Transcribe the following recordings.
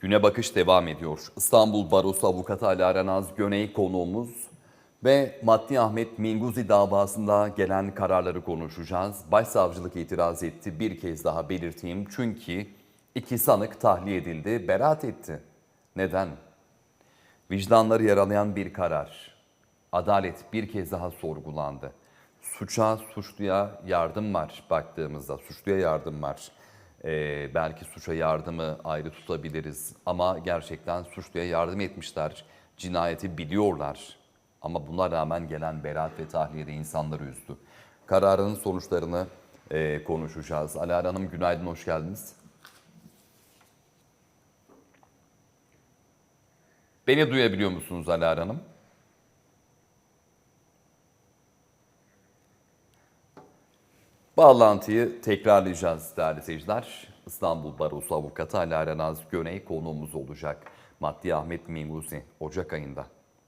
Güne bakış devam ediyor. İstanbul Barosu Avukatı Ali Aranaz Göney konuğumuz ve Maddi Ahmet Minguzi davasında gelen kararları konuşacağız. Başsavcılık itiraz etti. Bir kez daha belirteyim. Çünkü iki sanık tahliye edildi, beraat etti. Neden? Vicdanları yaralayan bir karar. Adalet bir kez daha sorgulandı. Suça, suçluya yardım var baktığımızda. Suçluya yardım var. Ee, belki suça yardımı ayrı tutabiliriz ama gerçekten suçluya yardım etmişler. Cinayeti biliyorlar. Ama buna rağmen gelen beraat ve tahliyede insanları üzdü. Kararın sonuçlarını e, konuşacağız. Alara Hanım günaydın, hoş geldiniz. Beni duyabiliyor musunuz Alara Hanım? Bağlantıyı tekrarlayacağız değerli seyirciler. İstanbul Barosu Avukatı Alara Naz Göney konuğumuz olacak. Maddi Ahmet Minguzi Ocak ayında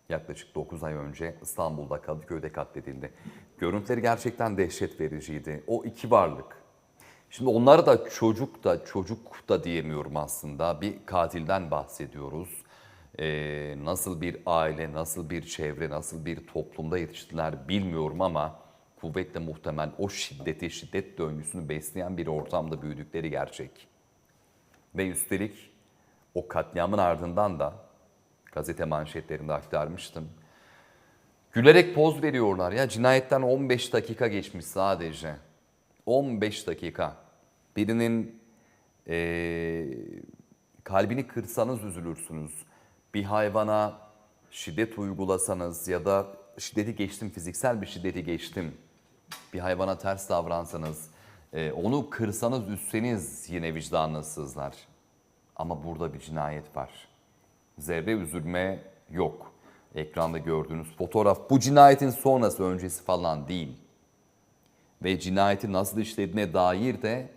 yaklaşık 9 ay önce İstanbul'da Kadıköy'de katledildi. Görüntüleri gerçekten dehşet vericiydi. O iki varlık. Şimdi onlara da çocuk da çocuk da diyemiyorum aslında. Bir katilden bahsediyoruz. Ee, nasıl bir aile, nasıl bir çevre, nasıl bir toplumda yetiştiler bilmiyorum ama kuvvetle muhtemel o şiddeti, şiddet döngüsünü besleyen bir ortamda büyüdükleri gerçek. Ve üstelik o katliamın ardından da gazete manşetlerinde aktarmıştım. Gülerek poz veriyorlar ya cinayetten 15 dakika geçmiş sadece. 15 dakika. Birinin eee, kalbini kırsanız üzülürsünüz. Bir hayvana şiddet uygulasanız ya da şiddeti geçtim, fiziksel bir şiddeti geçtim. Bir hayvana ters davransanız, eee, onu kırsanız, üstseniz yine vicdanınız sızlar. Ama burada bir cinayet var zerre üzülme yok. Ekranda gördüğünüz fotoğraf bu cinayetin sonrası öncesi falan değil. Ve cinayeti nasıl işlediğine dair de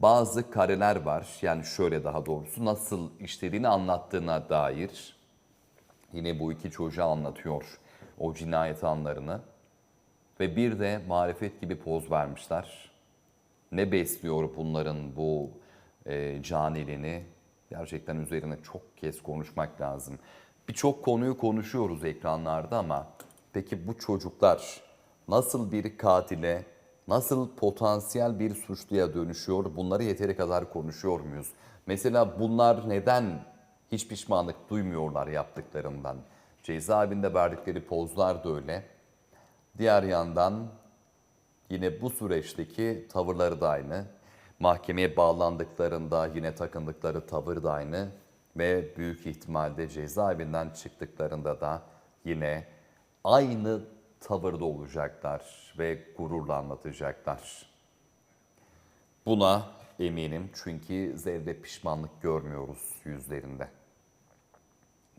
bazı kareler var. Yani şöyle daha doğrusu nasıl işlediğini anlattığına dair. Yine bu iki çocuğa anlatıyor o cinayet anlarını. Ve bir de marifet gibi poz vermişler. Ne besliyor bunların bu e, caniliğini gerçekten üzerine çok kez konuşmak lazım. Birçok konuyu konuşuyoruz ekranlarda ama peki bu çocuklar nasıl bir katile, nasıl potansiyel bir suçluya dönüşüyor? Bunları yeteri kadar konuşuyor muyuz? Mesela bunlar neden hiç pişmanlık duymuyorlar yaptıklarından? Cezaevinde verdikleri pozlar da öyle. Diğer yandan yine bu süreçteki tavırları da aynı. Mahkemeye bağlandıklarında yine takındıkları tavır da aynı ve büyük ihtimalle cezaevinden çıktıklarında da yine aynı tavırda olacaklar ve gururla anlatacaklar. Buna eminim çünkü zevde pişmanlık görmüyoruz yüzlerinde.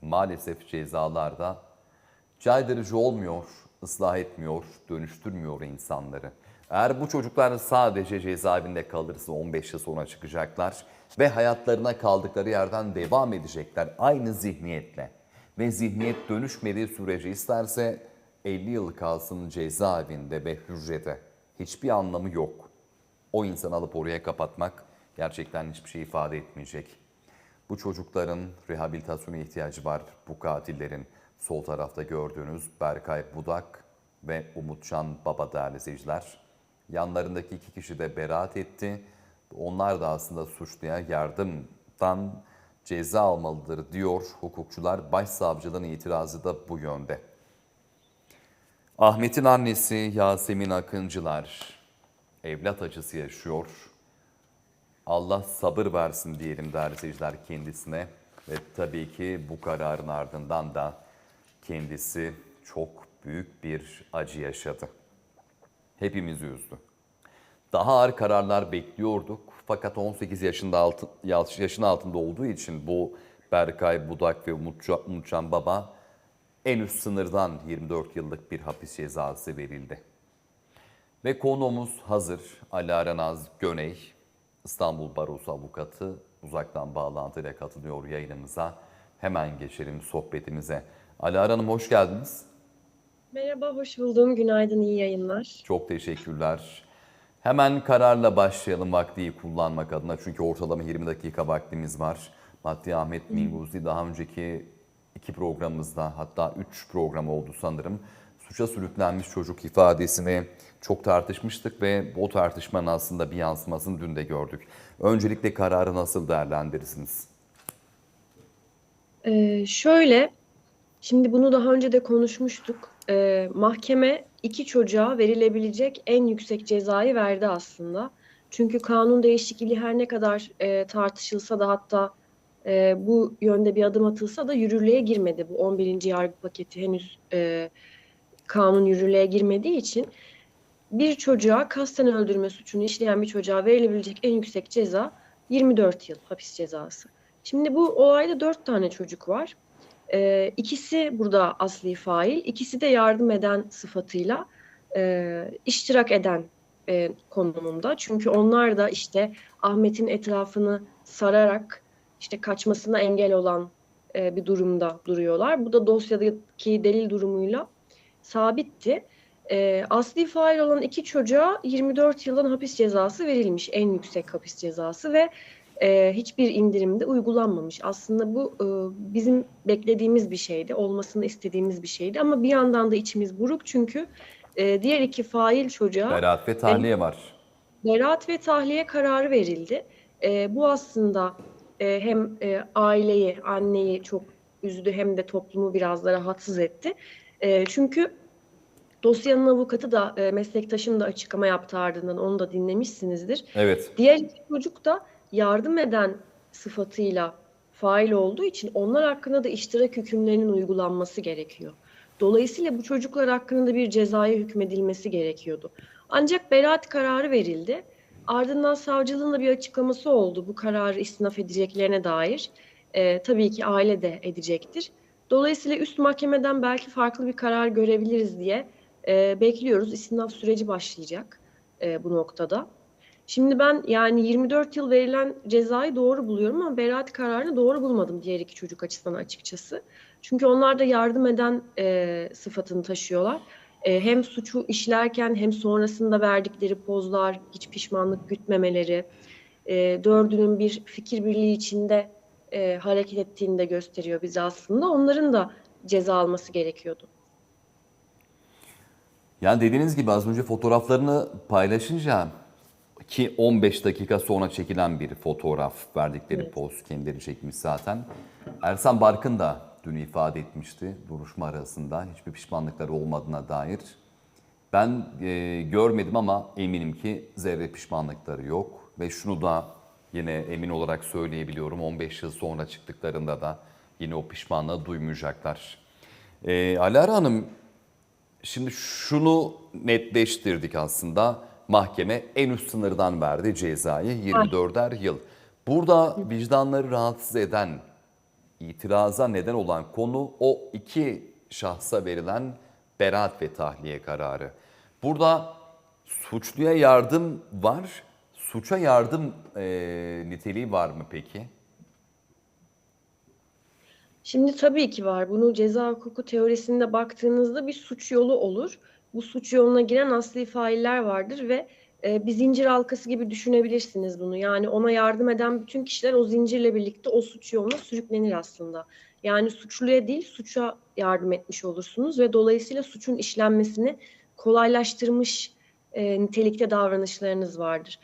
Maalesef cezalarda caydırıcı olmuyor, ıslah etmiyor, dönüştürmüyor insanları. Eğer bu çocuklar sadece cezaevinde kalırsa 15 yıl sonra çıkacaklar ve hayatlarına kaldıkları yerden devam edecekler aynı zihniyetle. Ve zihniyet dönüşmediği sürece isterse 50 yıl kalsın cezaevinde ve hücrede. Hiçbir anlamı yok. O insanı alıp oraya kapatmak gerçekten hiçbir şey ifade etmeyecek. Bu çocukların rehabilitasyona ihtiyacı var bu katillerin. Sol tarafta gördüğünüz Berkay Budak ve Umutcan Baba değerli izleyiciler. Yanlarındaki iki kişi de beraat etti. Onlar da aslında suçluya yardımdan ceza almalıdır diyor hukukçular. Başsavcılığın itirazı da bu yönde. Ahmet'in annesi Yasemin Akıncılar evlat acısı yaşıyor. Allah sabır versin diyelim değerli seyirciler kendisine. Ve tabii ki bu kararın ardından da kendisi çok büyük bir acı yaşadı. Hepimizi üzdü. Daha ağır kararlar bekliyorduk. Fakat 18 yaşında altı, yaşın altında olduğu için bu Berkay Budak ve Umutcan, Baba en üst sınırdan 24 yıllık bir hapis cezası verildi. Ve konuğumuz hazır. Alara Naz Göney, İstanbul Barosu Avukatı uzaktan bağlantıyla katılıyor yayınımıza. Hemen geçelim sohbetimize. Alara Hanım hoş geldiniz. Merhaba, hoş buldum. Günaydın, iyi yayınlar. Çok teşekkürler. Hemen kararla başlayalım vakti iyi kullanmak adına çünkü ortalama 20 dakika vaktimiz var. Maddi Ahmet Minguzi daha önceki iki programımızda hatta üç program oldu sanırım. Suça sürüklenmiş çocuk ifadesini çok tartışmıştık ve o tartışmanın aslında bir yansımasını dün de gördük. Öncelikle kararı nasıl değerlendirirsiniz? Ee, şöyle, şimdi bunu daha önce de konuşmuştuk. Ee, mahkeme iki çocuğa verilebilecek en yüksek cezayı verdi aslında. Çünkü kanun değişikliği her ne kadar e, tartışılsa da hatta e, bu yönde bir adım atılsa da yürürlüğe girmedi. Bu 11. yargı paketi henüz e, kanun yürürlüğe girmediği için bir çocuğa kasten öldürme suçunu işleyen bir çocuğa verilebilecek en yüksek ceza 24 yıl hapis cezası. Şimdi bu olayda dört tane çocuk var. Ee, ikisi burada asli fail, ikisi de yardım eden sıfatıyla e, iştirak eden e, konumunda. Çünkü onlar da işte Ahmet'in etrafını sararak işte kaçmasına engel olan e, bir durumda duruyorlar. Bu da dosyadaki delil durumuyla sabitti. E, asli fail olan iki çocuğa 24 yıldan hapis cezası verilmiş, en yüksek hapis cezası ve e, hiçbir indirimde uygulanmamış. Aslında bu e, bizim beklediğimiz bir şeydi, olmasını istediğimiz bir şeydi ama bir yandan da içimiz buruk çünkü e, diğer iki fail çocuğa Beraat ve tahliye var. beraat ve tahliye kararı verildi. E, bu aslında e, hem e, aileyi, anneyi çok üzdü hem de toplumu biraz da rahatsız etti. E, çünkü dosyanın avukatı da e, meslektaşım da açıklama yaptı ardından onu da dinlemişsinizdir. Evet. Diğer iki çocuk da yardım eden sıfatıyla fail olduğu için onlar hakkında da iştirak hükümlerinin uygulanması gerekiyor. Dolayısıyla bu çocuklar hakkında da bir cezaya hükmedilmesi gerekiyordu. Ancak beraat kararı verildi. Ardından savcılığın da bir açıklaması oldu bu kararı istinaf edeceklerine dair. Ee, tabii ki aile de edecektir. Dolayısıyla üst mahkemeden belki farklı bir karar görebiliriz diye e, bekliyoruz. İstinaf süreci başlayacak e, bu noktada. Şimdi ben yani 24 yıl verilen cezayı doğru buluyorum ama beraat kararını doğru bulmadım diğer iki çocuk açısından açıkçası. Çünkü onlar da yardım eden e, sıfatını taşıyorlar. E, hem suçu işlerken hem sonrasında verdikleri pozlar, hiç pişmanlık gütmemeleri, e, dördünün bir fikir birliği içinde e, hareket ettiğini de gösteriyor bize aslında. Onların da ceza alması gerekiyordu. Yani dediğiniz gibi az önce fotoğraflarını paylaşınca ki 15 dakika sonra çekilen bir fotoğraf verdikleri poz kendileri çekmiş zaten. Ersan Barkın da dün ifade etmişti duruşma arasında hiçbir pişmanlıkları olmadığına dair. Ben e, görmedim ama eminim ki zerre pişmanlıkları yok ve şunu da yine emin olarak söyleyebiliyorum 15 yıl sonra çıktıklarında da yine o pişmanlığı duymayacaklar. E, Alara Hanım Şimdi şunu netleştirdik aslında. Mahkeme en üst sınırdan verdi cezayı 24'er yıl. Burada vicdanları rahatsız eden, itiraza neden olan konu o iki şahsa verilen beraat ve tahliye kararı. Burada suçluya yardım var, suça yardım eee, niteliği var mı peki? Şimdi tabii ki var. Bunu ceza hukuku teorisinde baktığınızda bir suç yolu olur. Bu suç yoluna giren asli failler vardır ve e, bir zincir halkası gibi düşünebilirsiniz bunu. Yani ona yardım eden bütün kişiler o zincirle birlikte o suç yoluna sürüklenir aslında. Yani suçluya değil suça yardım etmiş olursunuz ve dolayısıyla suçun işlenmesini kolaylaştırmış e, nitelikte davranışlarınız vardır.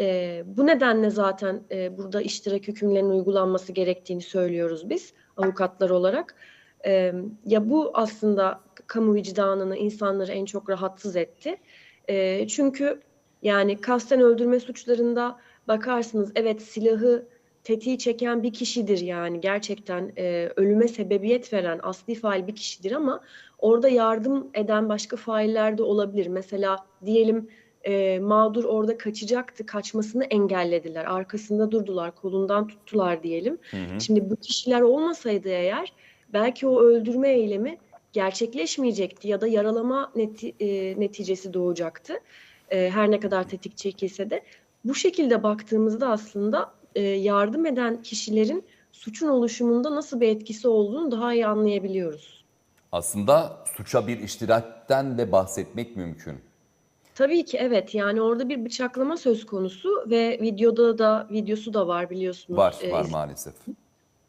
E, bu nedenle zaten e, burada iştirak hükümlerinin uygulanması gerektiğini söylüyoruz biz avukatlar olarak. E, ya bu aslında kamu vicdanını, insanları en çok rahatsız etti. E, çünkü yani kasten öldürme suçlarında bakarsınız evet silahı tetiği çeken bir kişidir yani gerçekten e, ölüme sebebiyet veren asli fail bir kişidir ama orada yardım eden başka failler de olabilir. Mesela diyelim e, mağdur orada kaçacaktı, kaçmasını engellediler, arkasında durdular, kolundan tuttular diyelim. Şimdi bu kişiler olmasaydı eğer belki o öldürme eylemi gerçekleşmeyecekti ya da yaralama neti- e, neticesi doğacaktı. E, her ne kadar tetik çekilse de. Bu şekilde baktığımızda aslında e, yardım eden kişilerin suçun oluşumunda nasıl bir etkisi olduğunu daha iyi anlayabiliyoruz. Aslında suça bir iştirakten de bahsetmek mümkün. Tabii ki evet yani orada bir bıçaklama söz konusu ve videoda da videosu da var biliyorsunuz. Var, Ee, var iz- maalesef.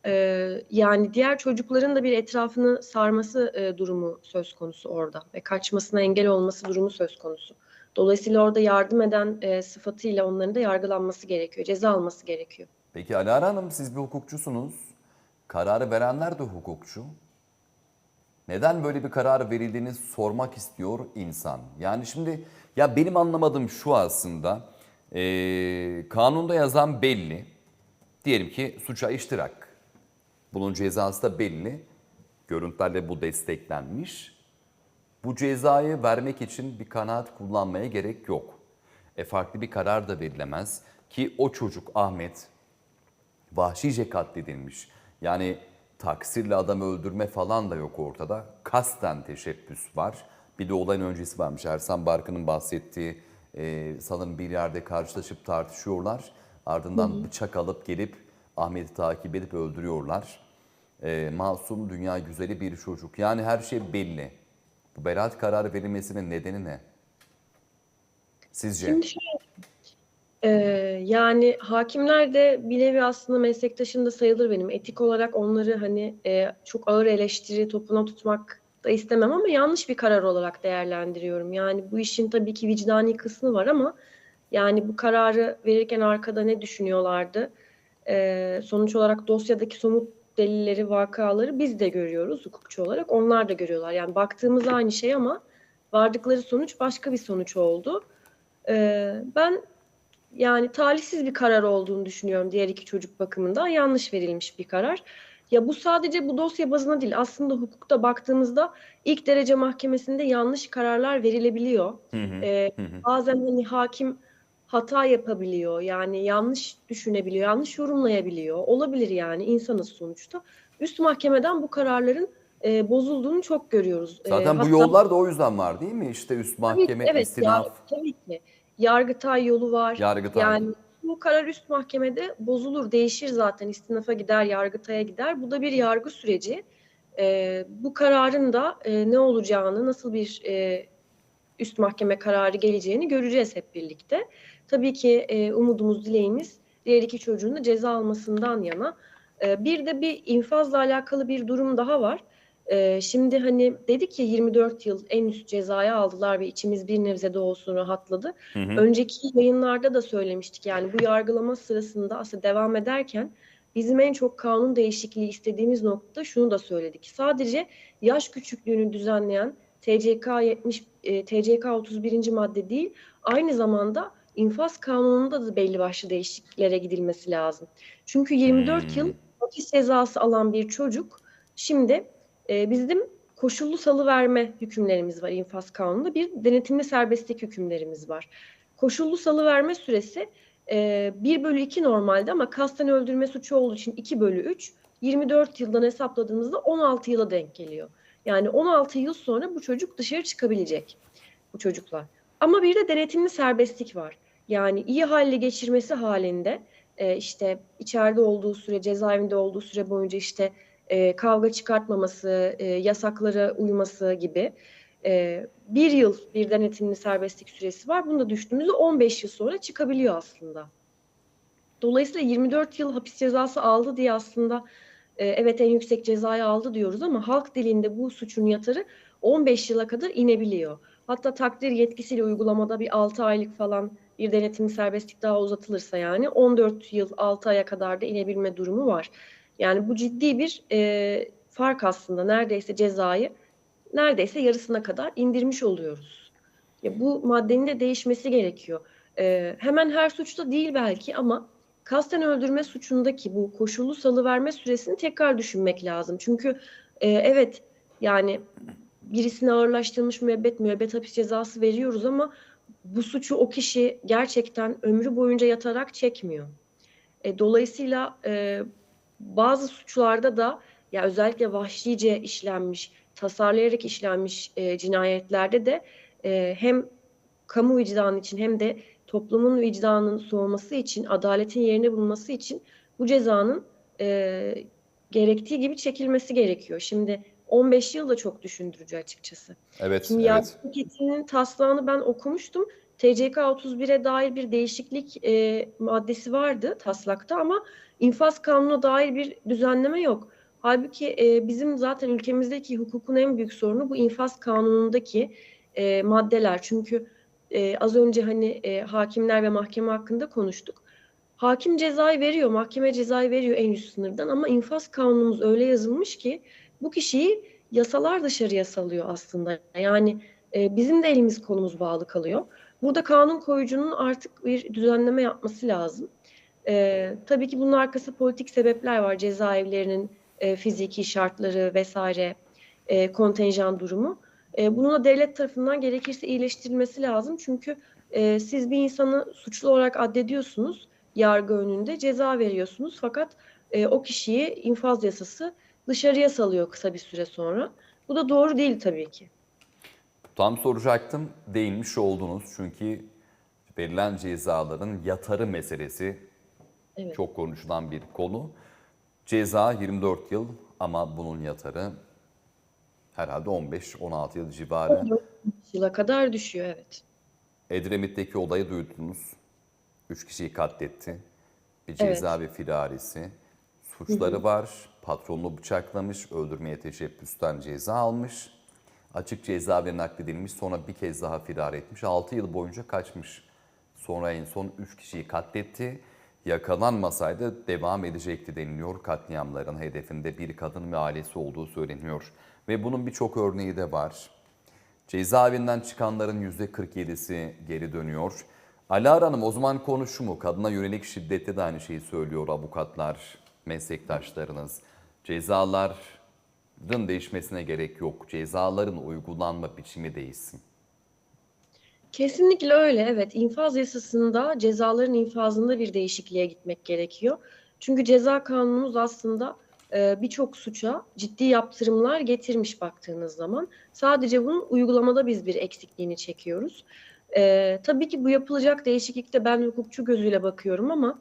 Eee, yani diğer çocukların da bir etrafını sarması eee, durumu söz konusu orada ve kaçmasına engel olması durumu söz konusu. Dolayısıyla orada yardım eden eee, sıfatıyla onların da yargılanması gerekiyor, ceza alması gerekiyor. Peki Alara Hanım siz bir hukukçusunuz. Kararı verenler de hukukçu. Neden böyle bir karar verildiğini sormak istiyor insan. Yani şimdi ya benim anlamadığım şu aslında eee, kanunda yazan belli. Diyelim ki suça iştirak. Bunun cezası da belli. Görüntülerle bu desteklenmiş. Bu cezayı vermek için bir kanaat kullanmaya gerek yok. E farklı bir karar da verilemez ki o çocuk Ahmet vahşice katledilmiş. Yani taksirle adam öldürme falan da yok ortada. Kasten teşebbüs var. Bir de olayın öncesi varmış. Ersan Barkın'ın bahsettiği e, sanırım bir yerde karşılaşıp tartışıyorlar. Ardından bıçak alıp gelip Ahmet'i takip edip öldürüyorlar. E, masum dünya güzeli bir çocuk. Yani her şey belli. Bu beraat kararı verilmesinin nedeni ne? Sizce? Şimdi şöyle, eee, yani hakimler de bir nevi aslında meslektaşım da sayılır benim. Etik olarak onları hani eee, çok ağır eleştiri topuna tutmak da istemem ama yanlış bir karar olarak değerlendiriyorum. Yani bu işin tabii ki vicdani kısmı var ama yani bu kararı verirken arkada ne düşünüyorlardı? Eee, sonuç olarak dosyadaki somut delilleri, vakaları biz de görüyoruz hukukçu olarak. Onlar da görüyorlar. Yani baktığımız aynı şey ama vardıkları sonuç başka bir sonuç oldu. Eee, ben yani talihsiz bir karar olduğunu düşünüyorum diğer iki çocuk bakımından. Yanlış verilmiş bir karar. Ya bu sadece bu dosya bazına değil. Aslında hukukta baktığımızda ilk derece mahkemesinde yanlış kararlar verilebiliyor. Eee, bazen hani hakim hata yapabiliyor. Yani yanlış düşünebiliyor, yanlış yorumlayabiliyor. Olabilir yani insanız sonuçta. Üst mahkemeden bu kararların eee, bozulduğunu çok görüyoruz. Eee, Zaten bu hatta- yollar da o yüzden var değil mi? İşte üst Tabii mahkeme, evet, istinaf, ya, tabii ki. Yargıtay yolu var. Yargıtay. Yani bu karar üst mahkemede bozulur, değişir zaten. İstinafa gider, Yargıtay'a gider. Bu da bir yargı süreci. Ee, bu kararın da e, ne olacağını, nasıl bir e, üst mahkeme kararı geleceğini göreceğiz hep birlikte. Tabii ki e, umudumuz, dileğimiz diğer iki çocuğun da ceza almasından yana. E, bir de bir infazla alakalı bir durum daha var. Ee, şimdi hani dedik ya 24 yıl en üst cezayı aldılar ve içimiz bir nebze de olsun rahatladı. Önceki yayınlarda da söylemiştik yani bu yargılama sırasında aslında devam ederken bizim en çok kanun değişikliği istediğimiz nokta şunu da söyledik. Sadece yaş küçüklüğünü düzenleyen TCK 70 e, TCK 31. madde değil aynı zamanda infaz kanununda da belli başlı değişikliklere gidilmesi lazım. Çünkü 24 yıl hapis cezası alan bir çocuk şimdi e, bizim koşullu salıverme hükümlerimiz var infaz kanununda. Bir denetimli serbestlik hükümlerimiz var. Koşullu salıverme süresi e, 1 bölü 2 normalde ama kasten öldürme suçu olduğu için 2 bölü 3. 24 yıldan hesapladığımızda 16 yıla denk geliyor. Yani 16 yıl sonra bu çocuk dışarı çıkabilecek bu çocuklar. Ama bir de denetimli serbestlik var. Yani iyi halli geçirmesi halinde e, işte içeride olduğu süre, cezaevinde olduğu süre boyunca işte e, kavga çıkartmaması, e, yasaklara uyması gibi bir yıl bir denetimli serbestlik süresi var. Bunu da düştüğümüzde 15 yıl sonra çıkabiliyor aslında. Dolayısıyla 24 yıl hapis cezası aldı diye aslında e, evet en yüksek cezayı aldı diyoruz ama halk dilinde bu suçun yatarı 15 yıla kadar inebiliyor. Hatta takdir yetkisiyle uygulamada bir 6 aylık falan bir denetimli serbestlik daha uzatılırsa yani 14 yıl 6 aya kadar da inebilme durumu var. Yani bu ciddi bir e, fark aslında. Neredeyse cezayı neredeyse yarısına kadar indirmiş oluyoruz. Ya bu maddenin de değişmesi gerekiyor. E, hemen her suçta değil belki ama kasten öldürme suçundaki bu koşullu salıverme süresini tekrar düşünmek lazım. Çünkü e, evet yani birisine ağırlaştırılmış müebbet müebbet hapis cezası veriyoruz ama bu suçu o kişi gerçekten ömrü boyunca yatarak çekmiyor. E, dolayısıyla e, bazı suçlarda da ya özellikle vahşice işlenmiş, tasarlayarak işlenmiş e, cinayetlerde de e, hem kamu vicdanı için hem de toplumun vicdanının soğuması için, adaletin yerini bulması için bu cezanın e, gerektiği gibi çekilmesi gerekiyor. Şimdi 15 yıl da çok düşündürücü açıkçası. Evet, Şimdi evet. yargı taslağını ben okumuştum. TCK 31'e dair bir değişiklik e, maddesi vardı taslakta ama infaz kanununa dair bir düzenleme yok. Halbuki e, bizim zaten ülkemizdeki hukukun en büyük sorunu bu infaz kanunundaki e, maddeler. Çünkü e, az önce hani e, hakimler ve mahkeme hakkında konuştuk. Hakim cezayı veriyor, mahkeme cezayı veriyor en üst sınırdan ama infaz kanunumuz öyle yazılmış ki bu kişiyi yasalar dışarıya salıyor aslında. Yani e, bizim de elimiz kolumuz bağlı kalıyor. Burada kanun koyucunun artık bir düzenleme yapması lazım. E, tabii ki bunun arkası politik sebepler var. Cezaevlerinin e, fiziki şartları vesaire, e, kontenjan durumu. E, bunun da devlet tarafından gerekirse iyileştirilmesi lazım. Çünkü e, siz bir insanı suçlu olarak addediyorsunuz yargı önünde ceza veriyorsunuz fakat e, o kişiyi infaz yasası dışarıya salıyor kısa bir süre sonra. Bu da doğru değil tabii ki. Tam soracaktım, değinmiş oldunuz. Çünkü verilen cezaların yatarı meselesi Evet. çok konuşulan bir konu. Ceza 24 yıl ama bunun yatarı herhalde 15-16 yıl civarı. Yıla kadar düşüyor evet. Edremit'teki olayı duydunuz. Üç kişiyi katletti. Bir Evet. cezaevi firarisi. Suçları var. Patronunu bıçaklamış. Öldürmeye teşebbüsten ceza almış. Açık cezaevine nakledilmiş. Sonra bir kez daha firar etmiş. 6 yıl boyunca kaçmış. Sonra en son 3 kişiyi katletti. Yakalanmasaydı devam edecekti deniliyor. Katliamların hedefinde bir kadın ve ailesi olduğu söyleniyor. Ve bunun birçok örneği de var. Cezaevinden çıkanların %47'si geri dönüyor. Alara Hanım o zaman konu mu? Kadına yönelik şiddette de aynı şeyi söylüyor avukatlar, meslektaşlarınız. Cezaların değişmesine gerek yok. Cezaların uygulanma biçimi değişsin. Kesinlikle öyle evet. İnfaz yasasında cezaların infazında bir değişikliğe gitmek gerekiyor. Çünkü ceza kanunumuz aslında birçok suça ciddi yaptırımlar getirmiş baktığınız zaman. Sadece bunun uygulamada biz bir eksikliğini çekiyoruz. E, tabii ki bu yapılacak değişiklikte ben hukukçu gözüyle bakıyorum ama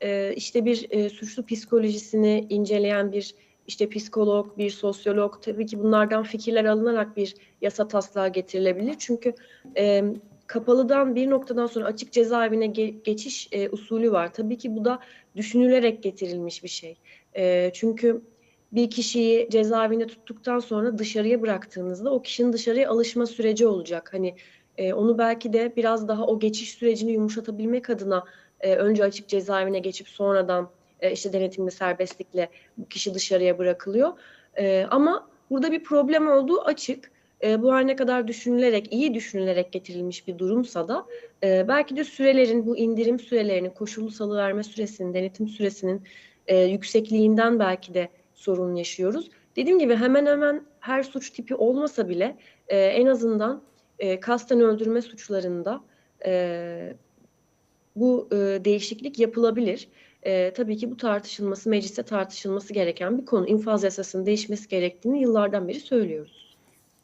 e, işte bir e, suçlu psikolojisini inceleyen bir işte psikolog, bir sosyolog tabii ki bunlardan fikirler alınarak bir yasa taslağı getirilebilir. Çünkü e, kapalıdan bir noktadan sonra açık cezaevine ge- geçiş e, usulü var. Tabii ki bu da düşünülerek getirilmiş bir şey. E, çünkü bir kişiyi cezaevinde tuttuktan sonra dışarıya bıraktığınızda o kişinin dışarıya alışma süreci olacak. Hani e, onu belki de biraz daha o geçiş sürecini yumuşatabilmek adına e, önce açık cezaevine geçip sonradan e, işte denetimli serbestlikle bu kişi dışarıya bırakılıyor. E, ama burada bir problem olduğu açık. E, bu her ne kadar düşünülerek, iyi düşünülerek getirilmiş bir durumsa da e, belki de sürelerin, bu indirim sürelerinin, koşullu salıverme süresinin, denetim süresinin e, yüksekliğinden belki de sorun yaşıyoruz. Dediğim gibi hemen hemen her suç tipi olmasa bile e, en azından e, kasten öldürme suçlarında e, bu e, değişiklik yapılabilir. E, tabii ki bu tartışılması, mecliste tartışılması gereken bir konu. İnfaz yasasının değişmesi gerektiğini yıllardan beri söylüyoruz.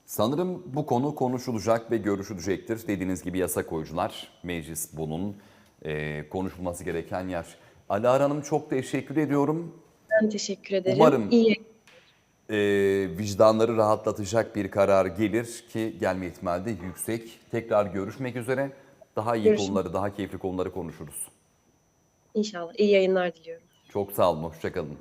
Sanırım bu konu konuşulacak ve görüşülecektir. Dediğiniz gibi yasa koyucular, meclis bunun e, konuşulması gereken yer. Alara Hanım çok teşekkür ediyorum. Ben teşekkür ederim. Umarım- İyi e, vicdanları rahatlatacak bir karar gelir ki gelme ihtimali de yüksek. Tekrar görüşmek üzere. Daha iyi Görüşmek- konuları, daha keyifli konuları konuşuruz. inşallah. İyi yayınlar diliyorum. Çok sağ olun, hoşçakalın.